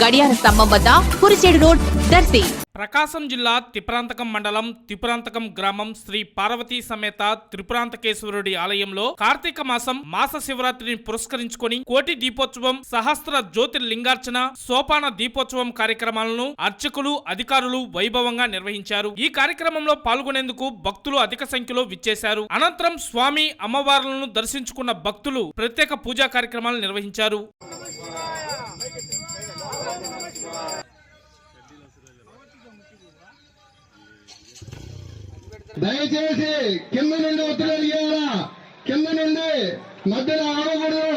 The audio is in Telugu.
గడియార స్తంభం వద్ద కురిచేడు రోడ్ దర్శి. ప్రకాశం జిల్లా తిప్రాంతకం మండలం తిపురాంతకం గ్రామం శ్రీ పార్వతీ సమేత త్రిపురాంతకేశ్వరుడి ఆలయంలో కార్తీక మాసం మాస శివరాత్రిని పురస్కరించుకొని కోటి దీపోత్సవం సహస్ర జ్యోతిర్లింగార్చన సోపాన దీపోత్సవం కార్యక్రమాలను అర్చకులు అధికారులు వైభవంగా నిర్వహించారు. ఈ కార్యక్రమంలో పాల్గొనేందుకు భక్తులు అధిక సంఖ్యలో విచ్చేశారు. అనంతరం స్వామి అమ్మవార్లను దర్శించుకున్న భక్తులు ప్రత్యేక పూజా కార్యక్రమాలు నిర్వహించారు. దయచేసి కింద నుండి ఒత్తిడి ఇవ్వాలా కింద నుండి మధ్యలో ఆడకూడదు